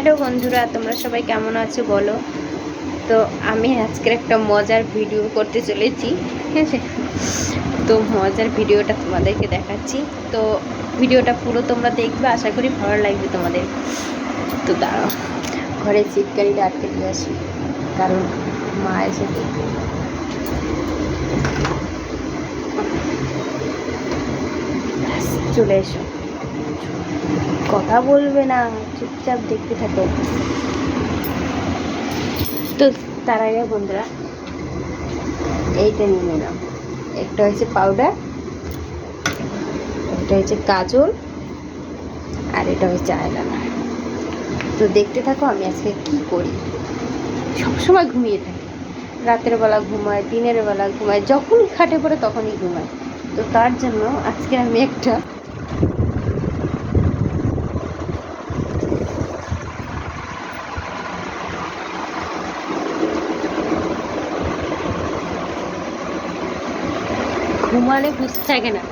Hello বন্ধুরা, তোমরা সবাই কেমন আছো বলো? তো আমি আজকের একটা মজার ভিডিও করতে চলেছি। তো মজার ভিডিওটা তোমাদেরকে দেখাচ্ছি। তো ভিডিওটা পুরো তোমরা দেখবে, আশা করি ভালো লাগবে তোমাদের। তো দাঁড়াও, ঘরে চিটকারিটা আটকে দিয়ে আসি, কারণ মা এসে দেখবে। চলে এসো। কথা বলবে না, চুপচাপ দেখতে থাকো। তো তার আগে বন্ধুরা, এইটা নিয়ে নিলাম। একটা হচ্ছে পাউডার একটা হচ্ছে কাজল, আর এটা হচ্ছে আয়লানার তো দেখতে থাকো আমি আজকে কি করি। সবসময় ঘুমিয়ে থাকি। রাতের বেলা ঘুমায় দিনের বেলা ঘুমায় যখনই খাটে পড়ে তখনই ঘুমায় তো তার জন্য আজকে আমি একটা ঘুমালে বুঝতে থাকে না।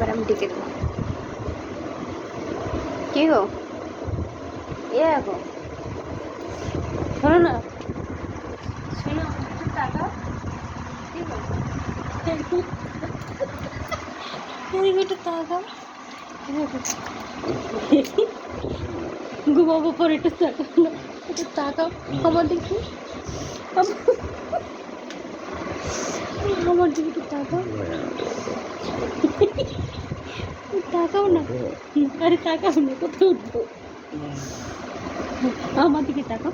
এবার আমি ডেকে দেবো কি গো? এ গো। শোনো না। শোনো, টাকা। এদিকে একটু ঘুমাবো পরে একটু একটু আমার দেখি। আমার দিকে টাকা তাকাও। না। আরে তাকাও না, কোথায় উঠবো? আমার দিকে তাকাও।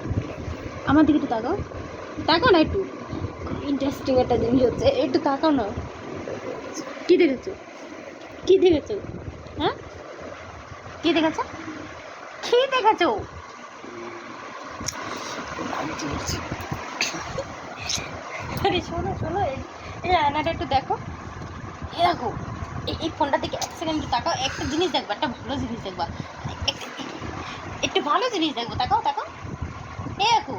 আমার দিকে একটু তাকাও। তাকাও না একটু। ইন্টারেস্টিং একটা জিনিস হচ্ছে, একটু তাকাও না। কি দেখেছ? কি দেখেছ? হ্যাঁ? কি দেখেছ? কি দেখেছ? আরে শোনো শোনো এই- আয়নাটা একটু দেখো। এ দেখো এই ফোনটা থেকে এক সেকেন্ড তাকাও, একটা জিনিস দেখবা, একটা ভালো জিনিস দেখবা। একটু ভালো জিনিস দেখব, তাকাও তাকাও। এ দেখো,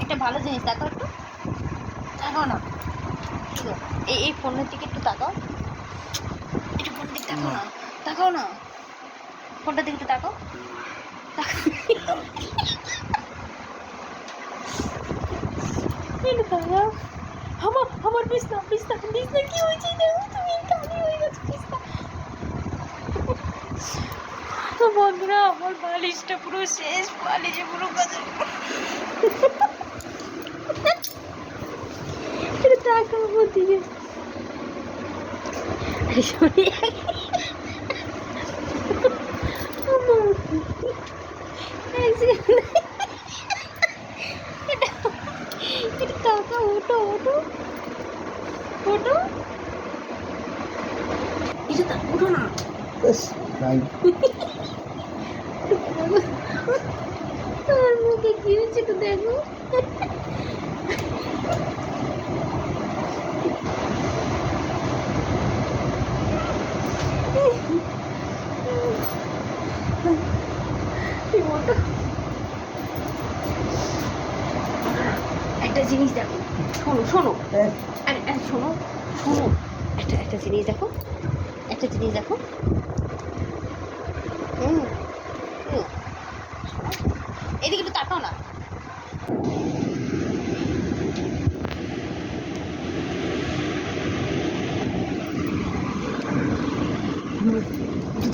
একটা ভালো জিনিস তাকাও একটু। তাকাও না। এই এই ফোনের দিকে একটু তাকাও। একটু ফোনের দিকে তাকাও না তাকাও না। ফোনটার দিকে একটু তাকাও। তাকাও। তাকাও আমার আমার বিছনা বিছনা বিছনা কি হয়েছে তুমি কালি হয়ে গেছো বিছনা তো বন্ধুরা আমার বালিশটা পুরো শেষ বালিশে পুরো কাজ এটা টাকা আমার দিকে আরে সরি আমার এক সেকেন্ড এটা টাকা ওটো ওটো ওটো তা ওটো না। আমার মুখে কি হচ্ছে একটু দেখো। একটা জিনিস দেখো। শোনো শোনো। আরে আরে শোনো শোনো। একটা একটা জিনিস দেখো। একটা জিনিস দেখো। এদিকে একটু তাকাও না।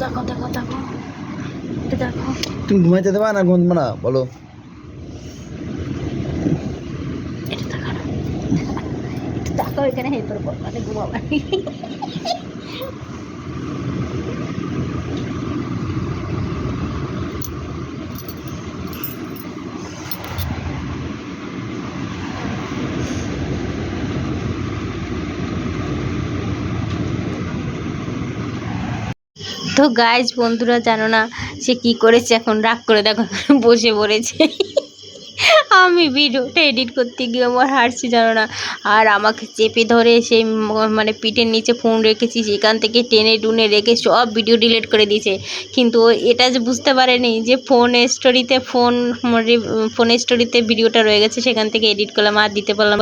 তাকাও তুমি ঘুমাইতে দেবা না ঘুমাতে না? বলো। তাকাও এখানে হেল্পার পর মানে ঘুমাবার তো গাইজ বন্ধুরা জানো না সে কি করেছে? এখন রাগ করে দেখো, বসে পড়েছে। আমি ভিডিওটা এডিট করতে গিয়ে আমার হারছি, জানো না। আর আমাকে চেপে ধরে সেই মানে পিঠের নিচে ফোন রেখেছি, সেখান থেকে টেনে টুনে রেখে সব ভিডিও ডিলিট করে দিয়েছে। কিন্তু এটা যে বুঝতে পারেনি যে ফোন স্টোরিতে ফোন ফোনের স্টোরিতে ভিডিওটা রয়ে গেছে, সেখান থেকে এডিট করলাম, আর দিতে পারলাম